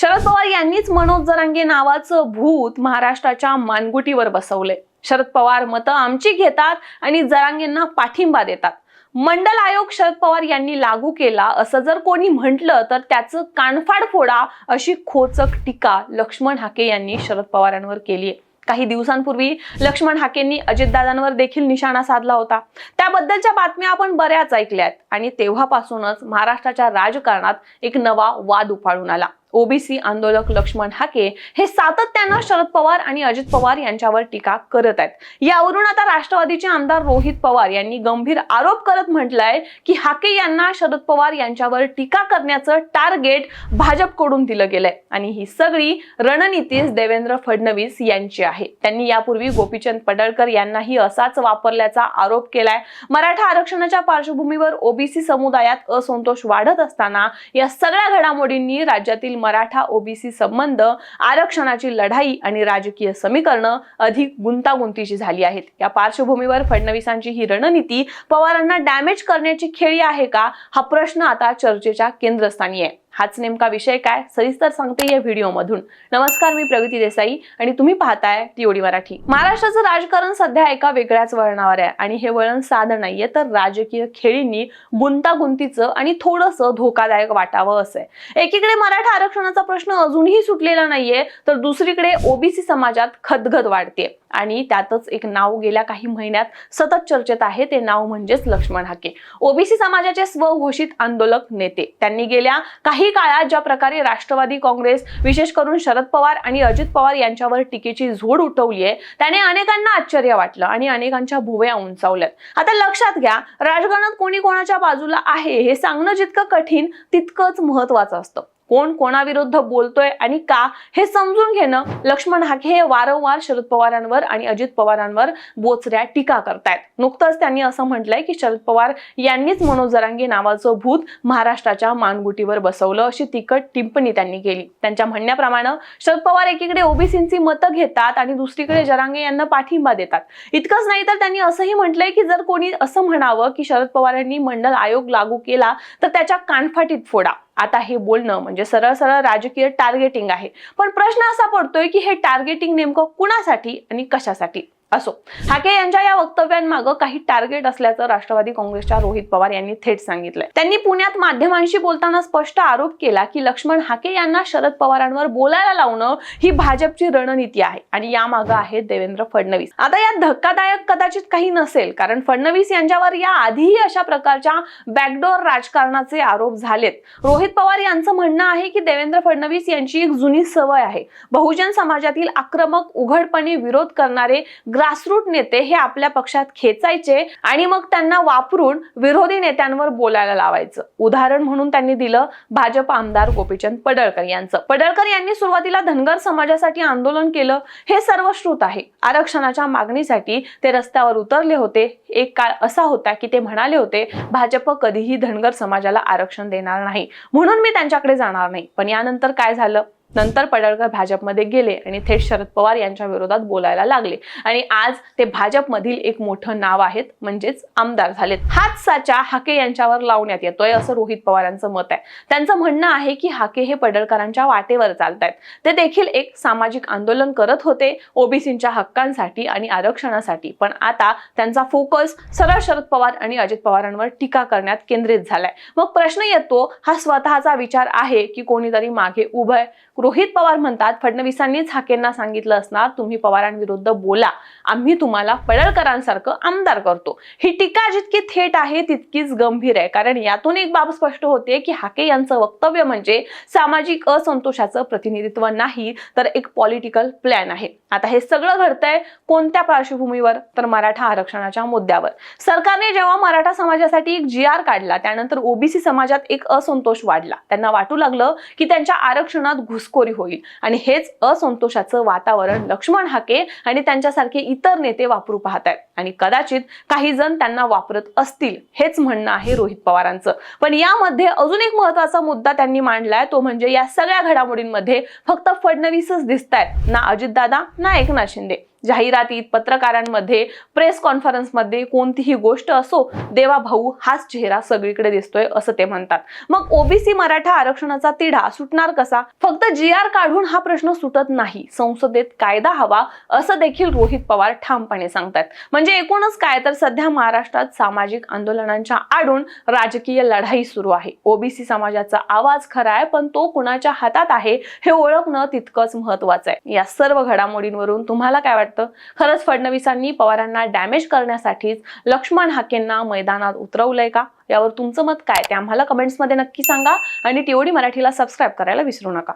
शरद पवार यांनीच मनोज जरांगे नावाचं भूत महाराष्ट्राच्या मानगुटीवर बसवले शरद पवार मतं आमची घेतात आणि जरांगेंना पाठिंबा देतात. मंडल आयोग शरद पवार यांनी लागू केला असं जर कोणी म्हटलं तर त्याचं कानफाड फोडा अशी खोचक टीका लक्ष्मण हाके यांनी शरद पवारांवर केली आहे. काही दिवसांपूर्वी लक्ष्मण हाकेंनी अजितदादांवर देखील निशाणा साधला होता. त्याबद्दलच्या बातम्या आपण बऱ्याच ऐकल्यात आणि तेव्हापासूनच महाराष्ट्राच्या राजकारणात एक नवा वाद उफाळून आला. ओबीसी आंदोलक लक्ष्मण हाके हे सातत्यानं शरद पवार आणि अजित पवार यांच्यावर टीका करत आहेत. यावरून आता राष्ट्रवादीचे आमदार रोहित पवार यांनी गंभीर आरोप करत म्हटलंय की हाके यांना शरद पवार यांच्यावर टीका करण्याचं टार्गेट भाजपकडून दिलं गेलंय. आणि ही सगळी रणनीतीच देवेंद्र फडणवीस यांची आहे. त्यांनी यापूर्वी गोपीचंद पडळकर यांनाही असाच वापरल्याचा आरोप केलाय. मराठा आरक्षणाच्या पार्श्वभूमीवर ओबीसी समुदायात असंतोष वाढत असताना या सगळ्या घडामोडींनी राज्यातील मराठा ओबीसी संबंध आरक्षणाची लढाई आणि राजकीय समीकरणं अधिक गुंतागुंतीची झाली आहेत. या पार्श्वभूमीवर फडणवीसांची ही रणनीती पवारांना डॅमेज करण्याची खेळी आहे का? हा प्रश्न आता चर्चेच्या केंद्रस्थानी आहे. हाच नेमका विषय काय? सविस्तर सांगते या व्हिडिओमधून. नमस्कार मी प्रगती देसाई आणि तुम्ही पाहताय टीओडी मराठी. महाराष्ट्राचं राजकारण सध्या एका वेगळ्याच वळणावर आहे आणि हे वळण साधं नाहीये तर राजकीय खेळींनी गुंतागुंतीचं आणि थोडंसं धोकादायक वाटावं असं आहे एकीकडे मराठा आरक्षणाचा प्रश्न अजूनही सुटलेला नाहीये तर दुसरीकडे ओबीसी समाजात खदखद वाढते आणि त्यातच एक नाव गेल्या काही महिन्यात सतत चर्चेत आहे ते नाव म्हणजेच लक्ष्मण हाके. ओबीसी समाजाचे स्वघोषित आंदोलक नेते. त्यांनी गेल्या काही काळात ज्या प्रकारे राष्ट्रवादी काँग्रेस विशेष करून शरद पवार आणि अजित पवार यांच्यावर टीकेची झोड उठवली आहे त्याने अनेकांना आश्चर्य वाटलं आणि अनेकांच्या भुवया उंचावल्यात. आता लक्षात घ्या राजकारणात कोणी कोणाच्या बाजूला आहे हे सांगणं जितकं कठीण तितकंच महत्वाचं असतं. कोण कोणाविरुद्ध बोलतोय आणि का हे समजून घेणं लक्ष्मण हाके हे वारंवार शरद पवारांवर आणि अजित पवारांवर बोचऱ्या टीका करतायत. नुकतंच त्यांनी असं म्हटलंय की शरद पवार यांनीच मनोज जरांगे नावाचं भूत महाराष्ट्राच्या मानगुटीवर बसवलं अशी तिखट टिप्पणी त्यांनी केली. त्यांच्या म्हणण्याप्रमाणे शरद पवार एकीकडे ओबीसींची मतं घेतात आणि दुसरीकडे जरांगे यांना पाठिंबा देतात. इतकंच नाही तर त्यांनी असंही म्हटलंय की जर कोणी असं म्हणावं की शरद पवारांनी मंडल आयोग लागू केला तर त्याच्या कानफाटीत फोडा. आता हे बोलणं म्हणजे सरळ सरळ राजकीय टार्गेटिंग आहे. पण प्रश्न असा पडतोय की हे टार्गेटिंग नेमकं कुणासाठी आणि कशासाठी? असो. हाके यांच्या या वक्तव्यांमागं काही टार्गेट असल्याचं राष्ट्रवादी काँग्रेसच्या रोहित पवार यांनी थेट सांगितलंय. त्यांनी पुण्यात माध्यमांशी बोलताना स्पष्ट आरोप केला की लक्ष्मण हाके यांना शरद पवारांवर बोलायला लावणं ही भाजपची रणनीती आहे आणि यामागं आहेत देवेंद्र फडणवीस. आता यात धक्कादायक कदाचित काही नसेल कारण फडणवीस यांच्यावर या आधीही अशा प्रकारच्या बॅकडोर राजकारणाचे आरोप झालेत. रोहित पवार यांचं म्हणणं आहे की देवेंद्र फडणवीस यांची एक जुनी सवय आहे. बहुजन समाजातील आक्रमक उघडपणे विरोध करणारे ग्रासरूट नेते हे आपल्या पक्षात खेचायचे आणि मग त्यांना वापरून विरोधी नेत्यांवर बोलायला लावायचं. उदाहरण म्हणून त्यांनी दिलं भाजप आमदार गोपीचंद पडळकर यांचं. पडळकर यांनी सुरुवातीला धनगर समाजासाठी आंदोलन केलं. हे सर्व श्रुत आहे. आरक्षणाच्या मागणीसाठी ते रस्त्यावर उतरले होते. एक काळ असा होता की ते म्हणाले होते भाजप कधीही धनगर समाजाला आरक्षण देणार नाही. म्हणून मी त्यांच्याकडे जाणार नाही. पण यानंतर काय झालं? नंतर पडळकर भाजपमध्ये गेले आणि थेट शरद पवार यांच्या विरोधात बोलायला लागले. आणि आज ते भाजपमधील एक मोठं नाव आहेत म्हणजेच आमदार झालेत. हाच साचा हाके यांच्यावर लावण्यात येतोय असं रोहित पवार यांचं मत आहे. त्यांचं म्हणणं आहे की हाके हे पडळकरांच्या वाटेवर चालतायत. ते देखील एक सामाजिक आंदोलन करत होते ओबीसींच्या हक्कांसाठी आणि आरक्षणासाठी. पण आता त्यांचा फोकस सरळ शरद पवार आणि अजित पवारांवर टीका करण्यात केंद्रित झालाय. मग प्रश्न येतो हा स्वतःचा विचार आहे की कोणीतरी मागे उभय रोहित पवार म्हणतात फडणवीसांनीच हाकेंना सांगितलं असणार तुम्ही पवारांविरुद्ध बोला. आम्ही तुम्हाला पडळकरांसारखं आमदार करतो. ही टीका जितकी थेट आहे तितकीच गंभीर आहे. कारण यातून एक बाब स्पष्ट होते की हाके यांचं वक्तव्य म्हणजे सामाजिक असंतोषाचं प्रतिनिधित्व नाही तर एक पॉलिटिकल प्लॅन आहे. आता हे सगळं घडतंय कोणत्या पार्श्वभूमीवर? तर मराठा आरक्षणाच्या मुद्द्यावर. सरकारने जेव्हा मराठा समाजासाठी एक जी आर काढला त्यानंतर ओबीसी समाजात एक असंतोष वाढला. त्यांना वाटू लागलं की त्यांच्या आरक्षणात घुस घुसखोरी होईल. आणि हेच असंतोषाचं वातावरण लक्ष्मण हाके आणि त्यांच्यासारखे इतर नेते वापरू पाहत आहेत आणि कदाचित काही जण त्यांना वापरत असतील. हेच म्हणणं आहे रोहित पवारांचं. पण यामध्ये अजून एक महत्त्वाचा मुद्दा त्यांनी मांडलाय तो म्हणजे या सगळ्या घडामोडींमध्ये फक्त फडणवीसच दिसत आहेत ना अजितदादा ना एकनाथ शिंदे. जाहिरातीत पत्रकारांमध्ये प्रेस कॉन्फरन्समध्ये कोणतीही गोष्ट असो देवा भाऊ हाच चेहरा सगळीकडे दिसतोय असं ते म्हणतात. मग ओबीसी मराठा आरक्षणाचा तिढा सुटणार कसा? फक्त जी आर काढून हा प्रश्न सुटत नाही. संसदेत कायदा हवा असं देखील रोहित पवार ठामपणे सांगतात म्हणजे म्हणजे एकूणच काय? तर सध्या महाराष्ट्रात सामाजिक आंदोलनांच्या आडून राजकीय लढाई सुरू आहे. ओबीसी समाजाचा आवाज खरा आहे पण तो कुणाच्या हातात आहे हे ओळखणं तितकंच महत्वाचं आहे. या सर्व घडामोडींवरून तुम्हाला काय वाटतं? खरंच फडणवीसांनी पवारांना डॅमेज करण्यासाठीच लक्ष्मण हाकेंना मैदानात उतरवलंय का? यावर तुमचं मत काय? ते आम्हाला कमेंट्समध्ये नक्की सांगा आणि टीओडी मराठीला सबस्क्राईब करायला विसरू नका.